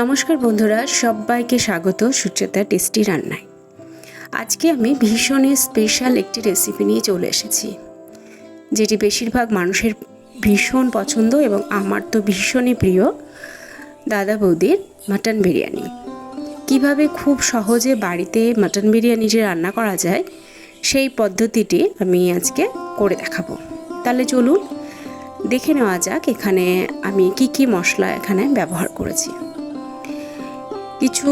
নমস্কার বন্ধুরা, সবাইকে স্বাগত সুচেতা টেস্টি রান্নায়। আজকে আমি ভীষণই স্পেশাল একটি রেসিপি নিয়ে চলে এসেছি, যেটি বেশিরভাগ মানুষের ভীষণ পছন্দ এবং আমার তো ভীষণই প্রিয়, দাদা বৌদির মাটন বিরিয়ানি। কীভাবে খুব সহজে বাড়িতে মাটন বিরিয়ানি যে রান্না করা যায়, সেই পদ্ধতিটি আমি আজকে করে দেখাবো। তাহলে চলুন, দেখে নেওয়া যাক এখানে আমি কি কি মশলা এখানে ব্যবহার করেছি। কিছু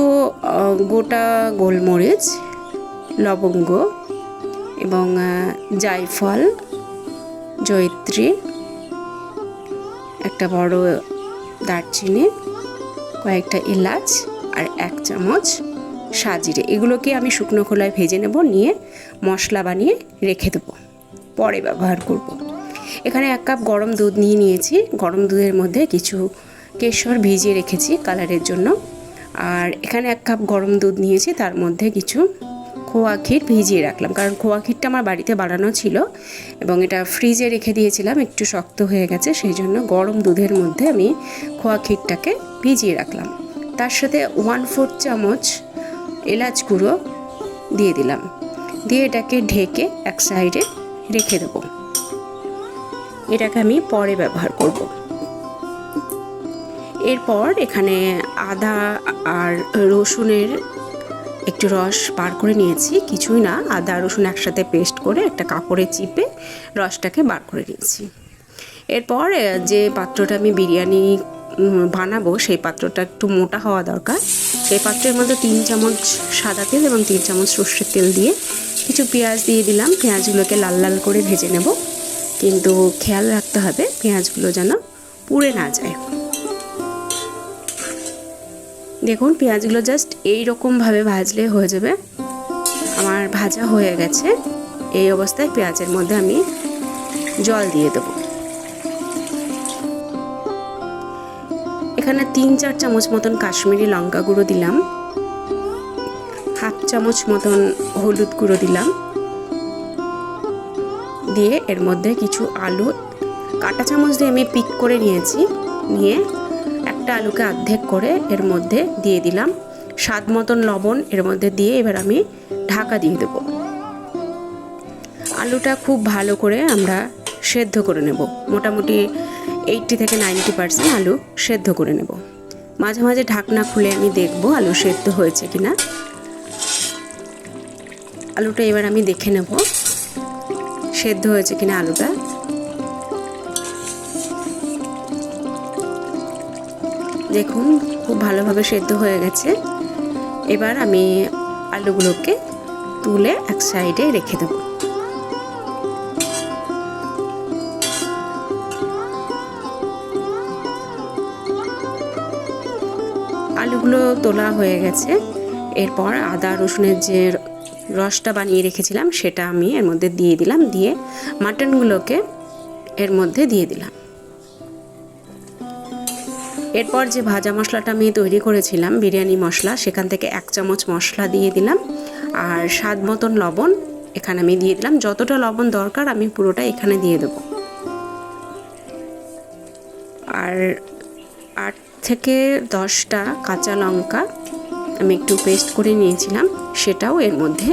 গোটা গোলমরিচ, লবঙ্গ এবং জায়ফল, জয়িত্রী, একটা বড় দারচিনি, কয়েকটা এলাচ আর এক চামচ সাজিরে। এগুলোকে আমি শুকনো খোলায় ভেজে নেব, নিয়ে মশলা বানিয়ে রেখে দেবো। পরে ব্যবহার করব। এখানে এক কাপ গরম দুধ নিয়ে নিয়েছি। গরম দুধের মধ্যে কিছু কেশর ভিজিয়ে রেখেছি কালারের জন্য। আর এখানে এক কাপ গরম দুধ নিয়েছি, তার মধ্যে কিছু খোয়া ক্ষীর ভিজিয়ে রাখলাম। কারণ খোয়া ক্ষীরটা আমার বাড়িতে বানানো ছিল এবং এটা ফ্রিজে রেখে দিয়েছিলাম, একটু শক্ত হয়ে গেছে, সেই জন্য গরম দুধের মধ্যে আমি খোয়া ক্ষীরটাকে ভিজিয়ে রাখলাম। তার সাথে ওয়ান ফোর্থ চামচ এলাচ গুঁড়ো দিয়ে দিলাম। দিয়ে এটাকে ঢেকে এক সাইডে রেখে দেবো। এটাকে আমি পরে ব্যবহার করব। এরপর এখানে আদা আর রসুনের একটু রস বার করে নিয়েছি, কিছুই না। আদা রসুন একসাথে পেস্ট করে একটা কাপড়ে চিপে রসটাকে বার করে নিয়েছি। এরপর যে পাত্রটা আমি বিরিয়ানি বানাবো, সেই পাত্রটা একটু মোটা হওয়া দরকার। সেই পাত্রের মধ্যে তিন চামচ সাদা তেল এবং তিন চামচ সর্ষের তেল দিয়ে কিছু পেঁয়াজ দিয়ে দিলাম। পেঁয়াজগুলোকে লাল লাল করে ভেজে নেব। কিন্তু খেয়াল রাখতে হবে, পেঁয়াজগুলো যেন পুড়ে না যায়। দেখুন, পেঁয়াজগুলো জাস্ট এই রকমভাবে ভাজলে হয়ে যাবে। আমার ভাজা হয়ে গেছে। এই অবস্থায় পেঁয়াজের মধ্যে আমি জল দিয়ে দেবো। এখানে তিন চার চামচ মতন কাশ্মীরি লঙ্কা গুঁড়ো দিলাম। হাফ চামচ মতন হলুদ গুঁড়ো দিলাম। দিয়ে এর মধ্যে কিছু আলু, কাটা চামচ দিয়ে আমি পিক করে নিয়েছি। নিয়ে একটা আলুকে অর্ধেক করে এর মধ্যে দিয়ে দিলাম। স্বাদ মতন লবণ এর মধ্যে দিয়ে এবার আমি ঢাকা দিয়ে দেবো। আলুটা খুব ভালো করে আমরা সেদ্ধ করে নেব। মোটামুটি এইটটি থেকে নাইনটি পার্সেন্ট আলু সেদ্ধ করে নেব। মাঝে মাঝে ঢাকনা খুলে আমি দেখব আলু সেদ্ধ হয়েছে কি না আলুটা এবার আমি দেখে নেব। সেদ্ধ হয়েছে কিনা আলুটা। দেখুন, খুব ভালোভাবে সেদ্ধ হয়ে গেছে। এবার আমি আলুগুলোকে তুলে এক সাইডে রেখে দেবো। আলুগুলো তোলা হয়ে গেছে। এরপর আদা, রসুনের যে রসটা বানিয়ে রেখেছিলাম, সেটা আমি এর মধ্যে দিয়ে দিলাম। দিয়ে মাটনগুলোকে এর মধ্যে দিয়ে দিলাম। এরপর যে ভাজা মশলাটা আমি তৈরি করেছিলাম, বিরিয়ানি মশলা, সেখান থেকে এক চামচ মশলা দিয়ে দিলাম আর স্বাদ মতন লবণ এখানে আমি দিয়ে দিলাম। যতটা লবণ দরকার আমি পুরোটা এখানে দিয়ে দেবো। আর আট থেকে দশটা কাঁচা লঙ্কা আমি একটু পেস্ট করে নিয়েছিলাম, সেটাও এর মধ্যে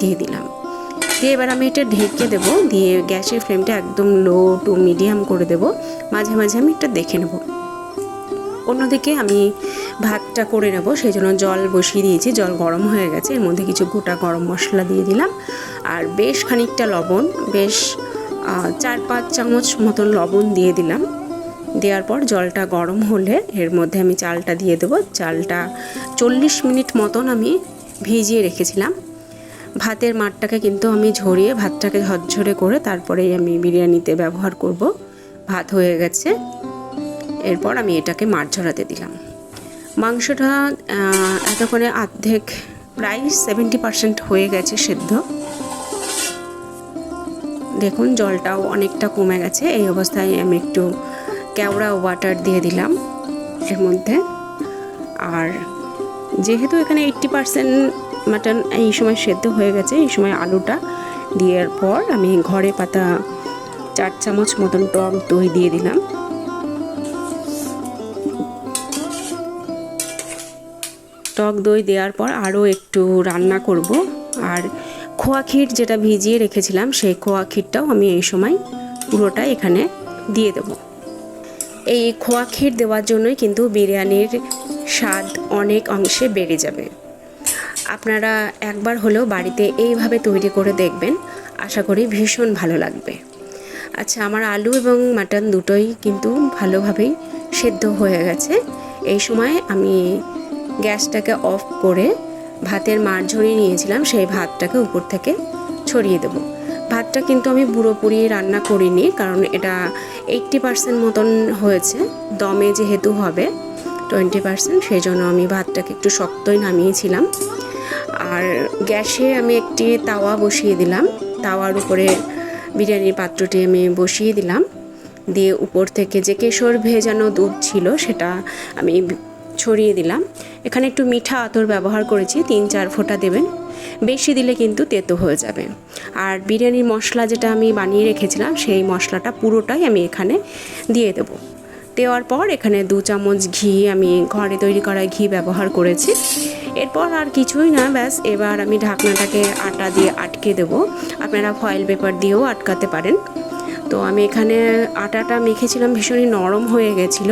দিয়ে দিলাম। দিয়ে এবার আমি এটা ঢেকে দেব, দিয়ে গ্যাসের ফ্লেমটা একদম লো টু মিডিয়াম করে দেব। মাঝে মাঝে আমি এটা দেখে নেব। অন্যদিকে আমি ভাতটা করে নেব, সেই জন্য জল বসিয়ে দিয়েছি, জল গরম হয়ে গেছে, এর মধ্যে কিছু গোটা গরম মশলা দিয়ে দিলাম। আর বেশ খানিকটা লবণ, বেশ চার পাঁচ চামচ মতন লবণ দিয়ে দিলাম। দেওয়ার পর জলটা গরম হলে এর মধ্যে আমি চালটা দিয়ে দেবো। চালটা চল্লিশ মিনিট মতন আমি ভিজিয়ে রেখেছিলাম। ভাতের মাঠটাকে কিন্তু আমি ঝরিয়ে, ভাতটাকে ঝরঝরে করে তারপরেই আমি বিরিয়ানিতে ব্যবহার করব। ভাত হয়ে গেছে। এরপর আমি এটাকে মাঠ ঝরাতে দিলাম। মাংসটা এতক্ষণে অর্ধেক প্রায় সেভেন্টি পার্সেন্ট হয়ে গেছে সেদ্ধ। দেখুন, জলটাও অনেকটা কমে গেছে। এই অবস্থায় আমি একটু কেওড়া ওয়াটার দিয়ে দিলাম এর মধ্যে। আর যেহেতু এখানে এইট্টি পার্সেন্ট মাটন এই সময় সেদ্ধ হয়ে গেছে, এই সময় আলুটা দেওয়ার পর আমি ঘরে পাতা চার চামচ মতন টক দই দিয়ে দিলাম। টক দই দেওয়ার পর আরও একটু রান্না করব। আর খোয়া ক্ষীর যেটা ভিজিয়ে রেখেছিলাম, সেই খোয়া ক্ষীরটাও আমি এই সময় পুরোটা এখানে দিয়ে দেবো। এই খোয়া ক্ষীর দেওয়ার জন্যই কিন্তু বিরিয়ানির স্বাদ অনেক অংশে বেড়ে যাবে। আপনারা একবার হলেও বাড়িতে এইভাবে তৈরি করে দেখবেন। আশা করি ভীষণ ভালো লাগবে। আচ্ছা আমার আলু এবং মাটন দুটোই কিন্তু ভালোভাবেই সেদ্ধ হয়ে গেছে। এই সময় আমি গ্যাসটাকে অফ করে ভাতের মার ঝরিয়ে নিয়েছিলাম, সেই ভাতটাকে উপর থেকে ছড়িয়ে দেবো। ভাতটা কিন্তু আমি পুরোপুরি রান্না করিনি, কারণ এটা এইট্টি পার্সেন্ট মতন হয়েছে, দমে যেহেতু হবে টোয়েন্টি পার্সেন্ট সেই জন্য আমি ভাতটাকে একটু শক্তই নামিয়েছিলাম। আর গ্যাসে আমি একটি তাওয়া বসিয়ে দিলাম, তাওয়ার উপরে বিরিয়ানির পাত্রটি আমি বসিয়ে দিলাম। দিয়ে উপর থেকে যে কেশর ভেজানো দুধ ছিল, সেটা আমি ছড়িয়ে দিলাম। এখানে একটু মিঠা আতর ব্যবহার করেছি, তিন চার ফোঁটা দেবেন। বেশি দিলে কিন্তু তেতো হয়ে যাবে। আর বিরিয়ানির মশলা যেটা আমি বানিয়ে রেখেছিলাম, সেই মশলাটা পুরোটাই আমি এখানে দিয়ে দেবো। দেওয়ার পর এখানে দু চামচ ঘি আমি ঘরে তৈরি করা ঘি ব্যবহার করেছি। এরপর আর কিছুই না, ব্যাস। এবার আমি ঢাকনাটাকে আটা দিয়ে আটকে দেবো। আপনারা ফয়েল পেপার দিয়েও আটকাতে পারেন। তো আমি এখানে আটাটা মেখেছিলাম, ভীষণই নরম হয়ে গেছিল।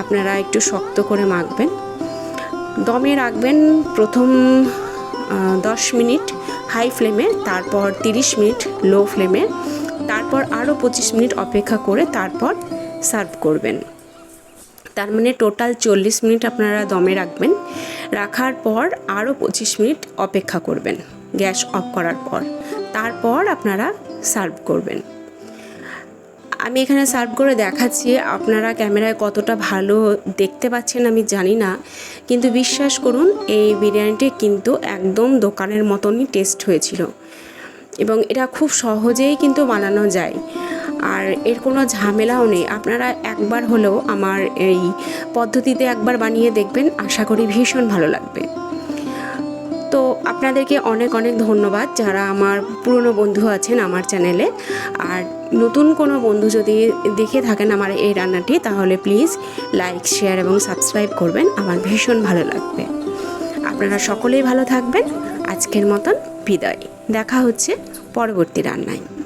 আপনারা একটু শক্ত করে মাখবেন। দমে রাখবেন প্রথম দশ মিনিট হাই ফ্লেমে, তারপর তিরিশ মিনিট লো ফ্লেমে, তারপর আরও পঁচিশ মিনিট অপেক্ষা করে তারপর সার্ভ করবেন। তার মানে টোটাল চল্লিশ মিনিট আপনারা দমে রাখবেন। রাখার পর আরও পঁচিশ মিনিট অপেক্ষা করবেন, গ্যাস অফ করার পর। তারপর আপনারা সার্ভ করবেন। আমি এখানে সার্ভ করে দেখাচ্ছি, আপনারা ক্যামেরায় কতটা ভালো দেখতে পাচ্ছেন আমি জানি না, কিন্তু বিশ্বাস করুন, এই বিরিয়ানিটি কিন্তু একদম দোকানের মতনই টেস্ট হয়েছিল। এবং এটা খুব সহজেই কিন্তু বানানো যায়। আর এর কোনো ঝামেলাও নেই। আপনারা একবার হলেও আমার এই পদ্ধতিতে একবার বানিয়ে দেখবেন, আশা করি ভীষণ ভালো লাগবে। তো আপনাদেরকে অনেক অনেক ধন্যবাদ যারা আমার পুরনো বন্ধু আছেন আমার চ্যানেলে। আর নতুন কোনো বন্ধু যদি দেখে থাকেন আমার এই রান্নাটি, তাহলে প্লিজ লাইক শেয়ার এবং সাবস্ক্রাইব করবেন। আমার ভীষণ ভালো লাগবে। আপনারা সকলেই ভালো থাকবেন। আজকের মতন বিদায়। দেখা হচ্ছে পরবর্তী রান্নায়।